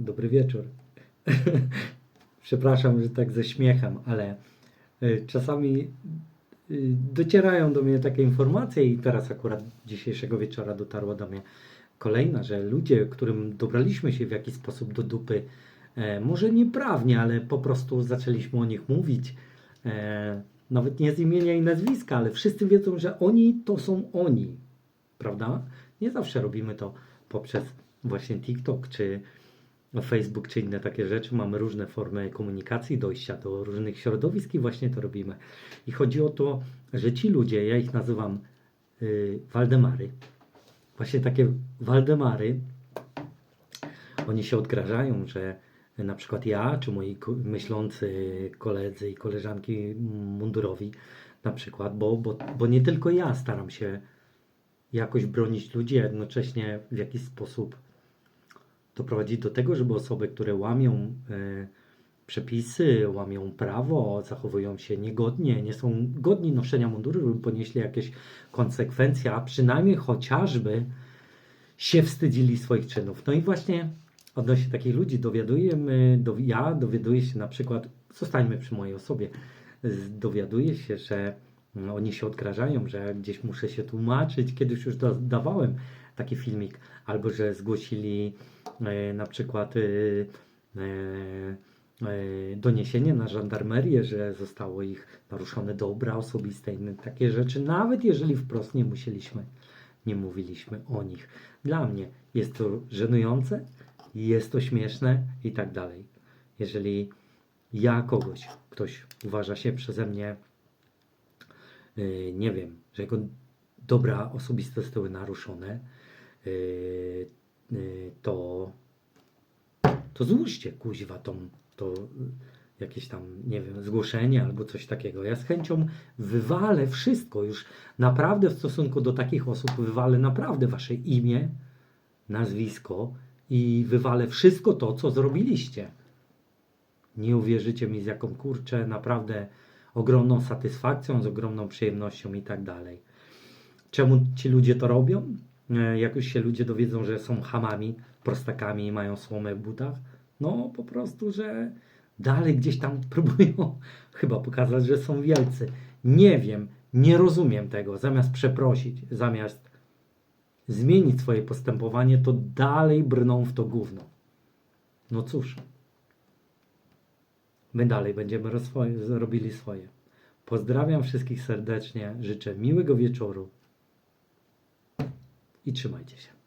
Dobry wieczór. Przepraszam, że tak ze śmiechem, ale y, czasami y, docierają do mnie takie informacje i teraz akurat dzisiejszego wieczora dotarła do mnie kolejna, że ludzie, którym dobraliśmy się w jakiś sposób do dupy, e, może nieprawnie, ale po prostu zaczęliśmy o nich mówić, e, nawet nie z imienia i nazwiska, ale wszyscy wiedzą, że oni to są oni, prawda? Nie zawsze robimy to poprzez właśnie TikTok czy Facebook czy inne takie rzeczy. Mamy różne formy komunikacji, dojścia do różnych środowisk i właśnie to robimy. I chodzi o to, że ci ludzie, ja ich nazywam y, Waldemary, właśnie takie Waldemary, oni się odgrażają, że na przykład ja, czy moi myślący koledzy i koleżanki mundurowi, na przykład, bo, bo, bo nie tylko ja staram się jakoś bronić ludzi, a jednocześnie w jakiś sposób doprowadzić do tego, żeby osoby, które łamią e, przepisy, łamią prawo, zachowują się niegodnie, nie są godni noszenia munduru lub ponieśli jakieś konsekwencje, a przynajmniej chociażby się wstydzili swoich czynów. No i właśnie odnośnie takich ludzi dowiadujemy, do, ja dowiaduję się na przykład, zostańmy przy mojej osobie, dowiaduję się, że oni się odgrażają, że gdzieś muszę się tłumaczyć. Kiedyś już da, dawałem taki filmik, albo że zgłosili e, na przykład e, e, e, doniesienie na żandarmerię, że zostało ich naruszone dobra osobiste inne takie rzeczy, nawet jeżeli wprost nie musieliśmy, nie mówiliśmy o nich. Dla mnie jest to żenujące, jest to śmieszne i tak dalej. Jeżeli ja kogoś, ktoś uważa się przeze mnie nie wiem, że jego dobra osobiste zostały naruszone, yy, yy, to to złóżcie kuźwa tą, to jakieś tam, nie wiem, zgłoszenie albo coś takiego. Ja z chęcią wywalę wszystko już naprawdę w stosunku do takich osób, wywalę naprawdę wasze imię, nazwisko i wywalę wszystko to, co zrobiliście. Nie uwierzycie mi z jaką kurczę, naprawdę ogromną satysfakcją, z ogromną przyjemnością i tak dalej. Czemu ci ludzie to robią? E, Jak już się ludzie dowiedzą, że są hamami, prostakami i mają słomę w butach, no po prostu, że dalej gdzieś tam próbują chyba pokazać, że są wielcy. Nie wiem, nie rozumiem tego. Zamiast przeprosić, zamiast zmienić swoje postępowanie, to dalej brną w to gówno. No cóż, my dalej będziemy robili swoje. Pozdrawiam wszystkich serdecznie, życzę miłego wieczoru i trzymajcie się.